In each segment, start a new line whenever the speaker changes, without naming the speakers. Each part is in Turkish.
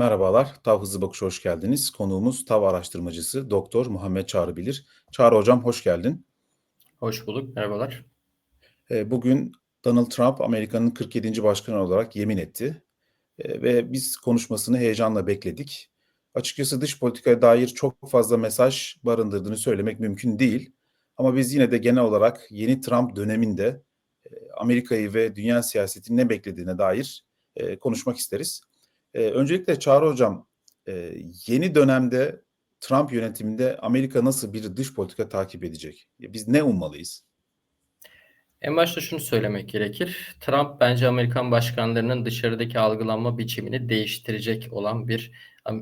Merhabalar, TAV Hızlı Bakış'a hoş geldiniz. Konuğumuz TAV araştırmacısı Doktor Muhammed Çağrı Bilir. Çağrı Hocam hoş geldin.
Hoş bulduk, merhabalar.
Ee, bugün Donald Trump Amerika'nın 47. başkanı olarak yemin etti. Ee, ve biz konuşmasını heyecanla bekledik. Açıkçası dış politikaya dair çok fazla mesaj barındırdığını söylemek mümkün değil. Ama biz yine de genel olarak yeni Trump döneminde e, Amerika'yı ve dünya siyasetinin ne beklediğine dair e, konuşmak isteriz. E, öncelikle Çağrı Hocam, e, yeni dönemde Trump yönetiminde Amerika nasıl bir dış politika takip edecek? Biz ne ummalıyız?
En başta şunu söylemek gerekir. Trump bence Amerikan başkanlarının dışarıdaki algılanma biçimini değiştirecek olan bir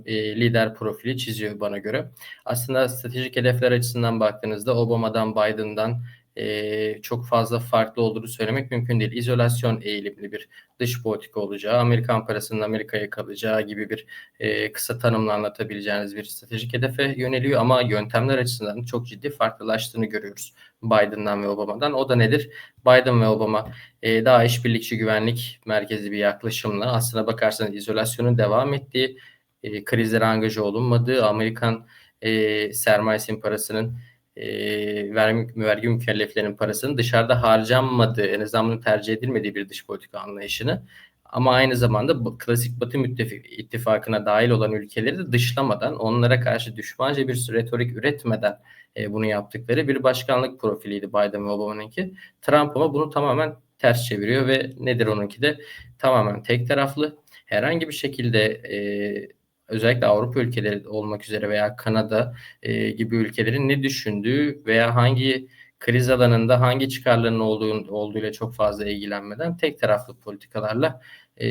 e, lider profili çiziyor bana göre. Aslında stratejik hedefler açısından baktığınızda Obama'dan, Biden'dan e, çok fazla farklı olduğunu söylemek mümkün değil. İzolasyon eğilimli bir dış politika olacağı, Amerikan parasının Amerika'ya kalacağı gibi bir e, kısa tanımla anlatabileceğiniz bir stratejik hedefe yöneliyor ama yöntemler açısından çok ciddi farklılaştığını görüyoruz Biden'dan ve Obama'dan. O da nedir? Biden ve Obama e, daha işbirlikçi güvenlik merkezi bir yaklaşımla aslına bakarsanız izolasyonun devam ettiği, e, krizlere angaja olunmadığı, Amerikan e, sermayesinin parasının e, vergi, vergi mükelleflerinin parasının dışarıda harcanmadığı, en azından tercih edilmediği bir dış politika anlayışını ama aynı zamanda bu klasik Batı müttefik ittifakına dahil olan ülkeleri de dışlamadan, onlara karşı düşmanca bir retorik üretmeden e, bunu yaptıkları bir başkanlık profiliydi Biden ve Obama'nınki. Trump ama bunu tamamen ters çeviriyor ve nedir onunki de tamamen tek taraflı. Herhangi bir şekilde e, özellikle Avrupa ülkeleri olmak üzere veya Kanada e, gibi ülkelerin ne düşündüğü veya hangi kriz alanında hangi çıkarlarının olduğu, olduğuyla çok fazla ilgilenmeden tek taraflı politikalarla e,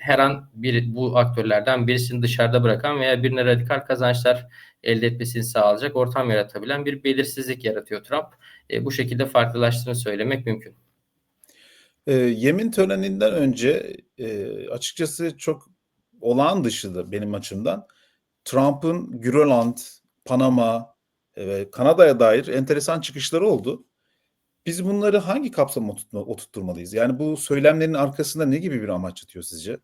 her an bir, bu aktörlerden birisini dışarıda bırakan veya birine radikal kazançlar elde etmesini sağlayacak ortam yaratabilen bir belirsizlik yaratıyor Trump. E, bu şekilde farklılaştığını söylemek mümkün.
E, yemin töreninden önce e, açıkçası çok olağan dışı da benim açımdan Trump'ın Grönland, Panama ve Kanada'ya dair enteresan çıkışları oldu. Biz bunları hangi kapsama oturtmalıyız? Yani bu söylemlerin arkasında ne gibi bir amaç yatıyor sizce?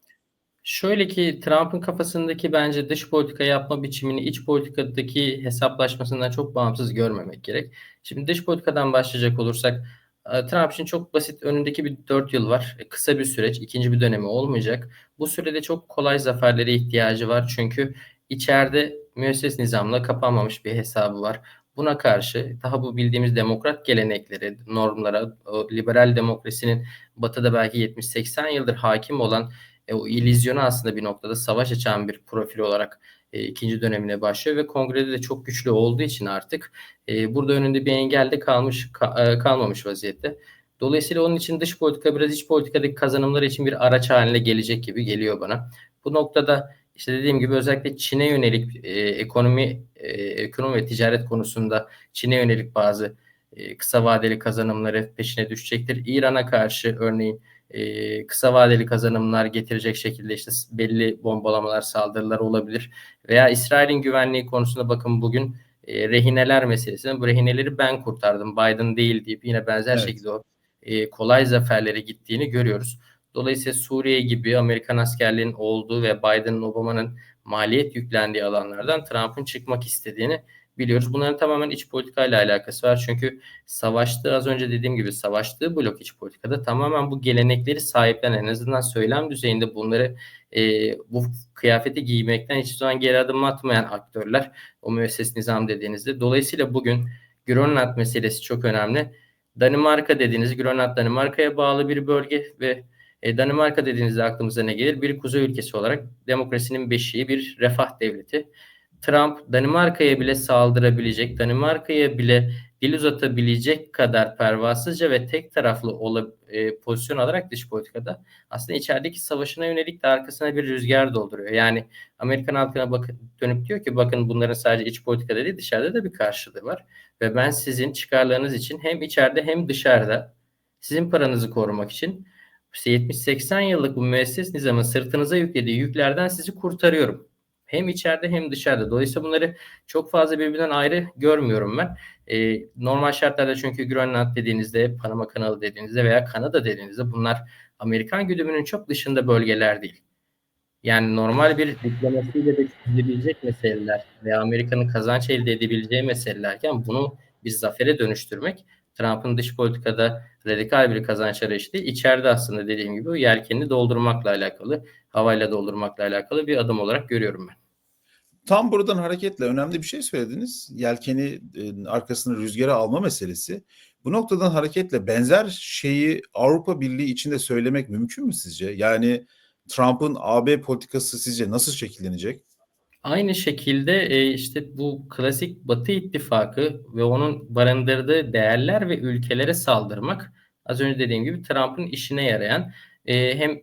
Şöyle ki Trump'ın kafasındaki bence dış politika yapma biçimini iç politikadaki hesaplaşmasından çok bağımsız görmemek gerek. Şimdi dış politikadan başlayacak olursak Trump için çok basit önündeki bir 4 yıl var. E, kısa bir süreç, ikinci bir dönemi olmayacak. Bu sürede çok kolay zaferlere ihtiyacı var. Çünkü içeride müesses nizamla kapanmamış bir hesabı var. Buna karşı daha bu bildiğimiz demokrat gelenekleri, normlara, liberal demokrasinin batıda belki 70-80 yıldır hakim olan e, o ilizyonu aslında bir noktada savaş açan bir profil olarak e, ikinci dönemine başlıyor ve kongrede de çok güçlü olduğu için artık e, burada önünde bir engel de kalmış ka, e, kalmamış vaziyette. Dolayısıyla onun için dış politika biraz iç politikadaki kazanımları için bir araç haline gelecek gibi geliyor bana. Bu noktada işte dediğim gibi özellikle Çin'e yönelik e, ekonomi e, ekonomi ve ticaret konusunda Çin'e yönelik bazı e, kısa vadeli kazanımları peşine düşecektir. İran'a karşı örneğin e, kısa vadeli kazanımlar getirecek şekilde işte belli bombalamalar, saldırılar olabilir. Veya İsrail'in güvenliği konusunda bakın bugün e, rehineler meselesinde bu rehineleri ben kurtardım Biden değil deyip yine benzer evet. şekilde o e, kolay zaferlere gittiğini görüyoruz. Dolayısıyla Suriye gibi Amerikan askerliğinin olduğu ve Biden'ın Obama'nın maliyet yüklendiği alanlardan Trump'ın çıkmak istediğini biliyoruz. Bunların tamamen iç politikayla alakası var. Çünkü savaştığı az önce dediğim gibi savaştığı blok iç politikada tamamen bu gelenekleri sahiplenen en azından söylem düzeyinde bunları e, bu kıyafeti giymekten hiçbir zaman geri adım atmayan aktörler o müesses nizam dediğinizde. Dolayısıyla bugün Grönland meselesi çok önemli. Danimarka dediğiniz Grönland Danimarka'ya bağlı bir bölge ve e, Danimarka dediğinizde aklımıza ne gelir? Bir kuzey ülkesi olarak demokrasinin beşiği bir refah devleti. Trump Danimarka'ya bile saldırabilecek, Danimarka'ya bile dil uzatabilecek kadar pervasızca ve tek taraflı ola, e, pozisyon alarak dış politikada aslında içerideki savaşına yönelik de arkasına bir rüzgar dolduruyor. Yani Amerikan halkına bakın, dönüp diyor ki bakın bunların sadece iç politikada değil dışarıda da bir karşılığı var. Ve ben sizin çıkarlarınız için hem içeride hem dışarıda sizin paranızı korumak için 70-80 yıllık bu müesses nizamın sırtınıza yüklediği yüklerden sizi kurtarıyorum. Hem içeride hem dışarıda. Dolayısıyla bunları çok fazla birbirinden ayrı görmüyorum ben. E, normal şartlarda çünkü Grönland dediğinizde, Panama kanalı dediğinizde veya Kanada dediğinizde bunlar Amerikan güdümünün çok dışında bölgeler değil. Yani normal bir diplomasiyle de çözülebilecek meseleler ve Amerika'nın kazanç elde edebileceği meselelerken bunu bir zafere dönüştürmek Trump'ın dış politikada radikal bir kazanç arayışı değil, içeride aslında dediğim gibi yelkenini doldurmakla alakalı, havayla doldurmakla alakalı bir adım olarak görüyorum ben.
Tam buradan hareketle önemli bir şey söylediniz. Yelkeni e, arkasını rüzgara alma meselesi. Bu noktadan hareketle benzer şeyi Avrupa Birliği içinde söylemek mümkün mü sizce? Yani Trump'ın AB politikası sizce nasıl şekillenecek?
Aynı şekilde e, işte bu klasik Batı ittifakı ve onun barındırdığı değerler ve ülkelere saldırmak az önce dediğim gibi Trump'ın işine yarayan e, hem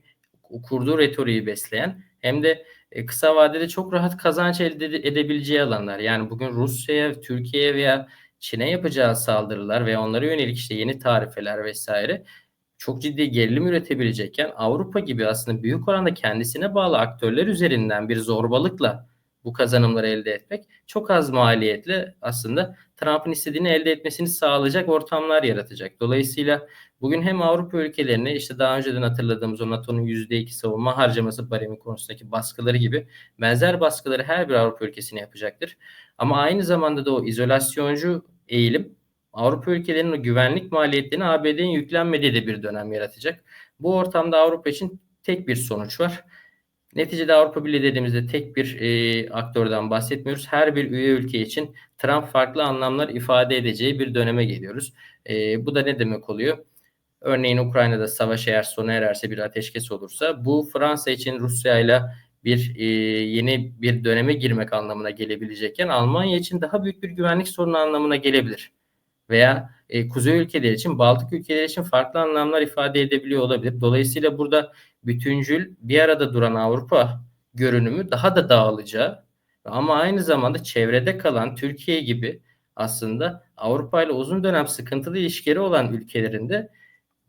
kurduğu retoriği besleyen hem de e, kısa vadede çok rahat kazanç elde edebileceği alanlar. Yani bugün Rusya'ya, Türkiye'ye veya Çin'e yapacağı saldırılar ve onlara yönelik işte yeni tarifeler vesaire çok ciddi gerilim üretebilecekken Avrupa gibi aslında büyük oranda kendisine bağlı aktörler üzerinden bir zorbalıkla bu kazanımları elde etmek çok az maliyetle aslında Trump'ın istediğini elde etmesini sağlayacak ortamlar yaratacak. Dolayısıyla bugün hem Avrupa ülkelerine işte daha önceden hatırladığımız o NATO'nun %2 savunma harcaması baremi konusundaki baskıları gibi benzer baskıları her bir Avrupa ülkesine yapacaktır. Ama aynı zamanda da o izolasyoncu eğilim Avrupa ülkelerinin o güvenlik maliyetlerini ABD'nin yüklenmediği de bir dönem yaratacak. Bu ortamda Avrupa için tek bir sonuç var. Neticede Avrupa Birliği dediğimizde tek bir e, aktörden bahsetmiyoruz. Her bir üye ülke için Trump farklı anlamlar ifade edeceği bir döneme geliyoruz. E, bu da ne demek oluyor? Örneğin Ukrayna'da savaş eğer sona ererse bir ateşkes olursa bu Fransa için Rusya ile bir e, yeni bir döneme girmek anlamına gelebilecekken Almanya için daha büyük bir güvenlik sorunu anlamına gelebilir veya e, kuzey ülkeleri için, Baltık ülkeleri için farklı anlamlar ifade edebiliyor olabilir. Dolayısıyla burada bütüncül bir arada duran Avrupa görünümü daha da dağılacağı ama aynı zamanda çevrede kalan Türkiye gibi aslında Avrupa ile uzun dönem sıkıntılı ilişkileri olan ülkelerinde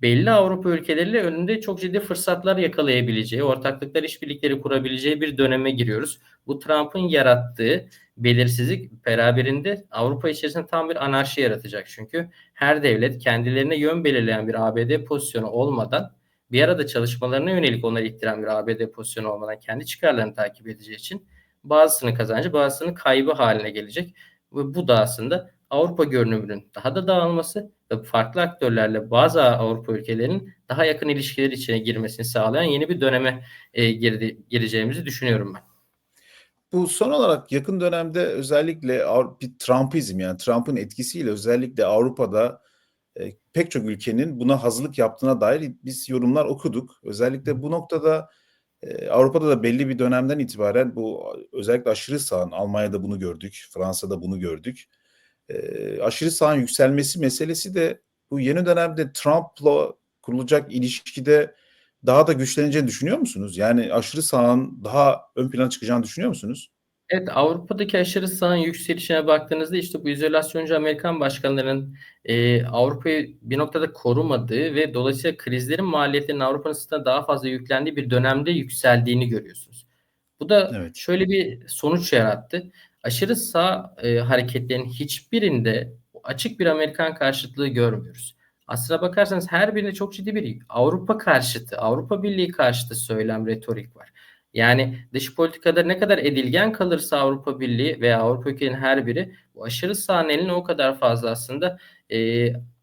belli Avrupa ülkeleriyle önünde çok ciddi fırsatlar yakalayabileceği, ortaklıklar, işbirlikleri kurabileceği bir döneme giriyoruz. Bu Trump'ın yarattığı belirsizlik beraberinde Avrupa içerisinde tam bir anarşi yaratacak. Çünkü her devlet kendilerine yön belirleyen bir ABD pozisyonu olmadan bir arada çalışmalarına yönelik onları ittiren bir ABD pozisyonu olmadan kendi çıkarlarını takip edeceği için bazısının kazancı bazısının kaybı haline gelecek. Ve bu da aslında Avrupa görünümünün daha da dağılması ve farklı aktörlerle bazı Avrupa ülkelerinin daha yakın ilişkiler içine girmesini sağlayan yeni bir döneme e, girdi, gireceğimizi düşünüyorum ben.
Bu son olarak yakın dönemde özellikle bir Trumpizm yani Trump'ın etkisiyle özellikle Avrupa'da e, pek çok ülkenin buna hazırlık yaptığına dair biz yorumlar okuduk. Özellikle bu noktada e, Avrupa'da da belli bir dönemden itibaren bu özellikle aşırı sağın Almanya'da bunu gördük, Fransa'da bunu gördük. E, aşırı sağın yükselmesi meselesi de bu yeni dönemde Trump'la kurulacak ilişkide daha da güçleneceğini düşünüyor musunuz? Yani aşırı sağın daha ön plana çıkacağını düşünüyor musunuz?
Evet Avrupa'daki aşırı sağın yükselişine baktığınızda işte bu izolasyoncu Amerikan başkanlarının e, Avrupa'yı bir noktada korumadığı ve dolayısıyla krizlerin maliyetlerinin Avrupa'nın sırtına daha fazla yüklendiği bir dönemde yükseldiğini görüyorsunuz. Bu da evet. şöyle bir sonuç yarattı. Aşırı sağ e, hareketlerin hiçbirinde açık bir Amerikan karşıtlığı görmüyoruz. Aslına bakarsanız her birinde çok ciddi bir Avrupa karşıtı, Avrupa Birliği karşıtı söylem, retorik var. Yani dış politikada ne kadar edilgen kalırsa Avrupa Birliği veya Avrupa ülkelerinin her biri bu aşırı sağın eline o kadar fazla aslında e,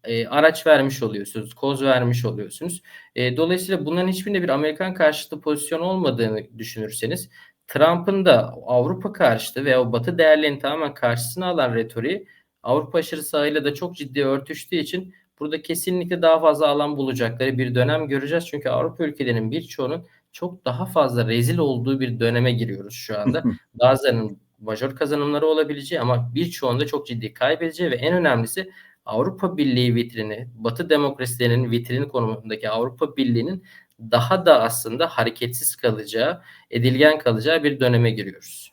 e, araç vermiş oluyorsunuz, koz vermiş oluyorsunuz. E, dolayısıyla bunların hiçbirinde bir Amerikan karşıtı pozisyon olmadığını düşünürseniz Trump'ın da Avrupa karşıtı veya o Batı değerlerini tamamen karşısına alan retoriği Avrupa aşırı sağıyla da çok ciddi örtüştüğü için burada kesinlikle daha fazla alan bulacakları bir dönem göreceğiz. Çünkü Avrupa ülkelerinin birçoğunun çok daha fazla rezil olduğu bir döneme giriyoruz şu anda. Bazılarının majör kazanımları olabileceği ama birçoğunda çok ciddi kaybedeceği ve en önemlisi Avrupa Birliği vitrini, Batı demokrasilerinin vitrini konumundaki Avrupa Birliği'nin daha da aslında hareketsiz kalacağı, edilgen kalacağı bir döneme giriyoruz.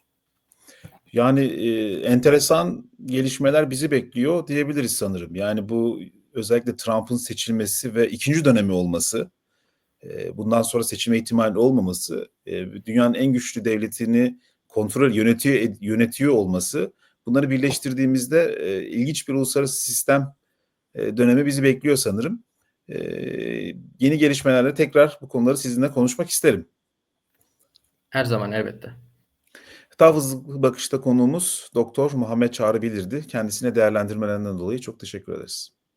Yani e, enteresan gelişmeler bizi bekliyor diyebiliriz sanırım. Yani bu özellikle Trump'ın seçilmesi ve ikinci dönemi olması, e, bundan sonra seçilme ihtimali olmaması, e, dünyanın en güçlü devletini kontrol yönetiyor yönetiyor olması, bunları birleştirdiğimizde e, ilginç bir uluslararası sistem e, dönemi bizi bekliyor sanırım. E, yeni gelişmelerle tekrar bu konuları sizinle konuşmak isterim.
Her zaman elbette.
Daha hızlı bakışta konuğumuz Doktor Muhammed Çağrı Bilir'di. Kendisine değerlendirmelerinden dolayı çok teşekkür ederiz.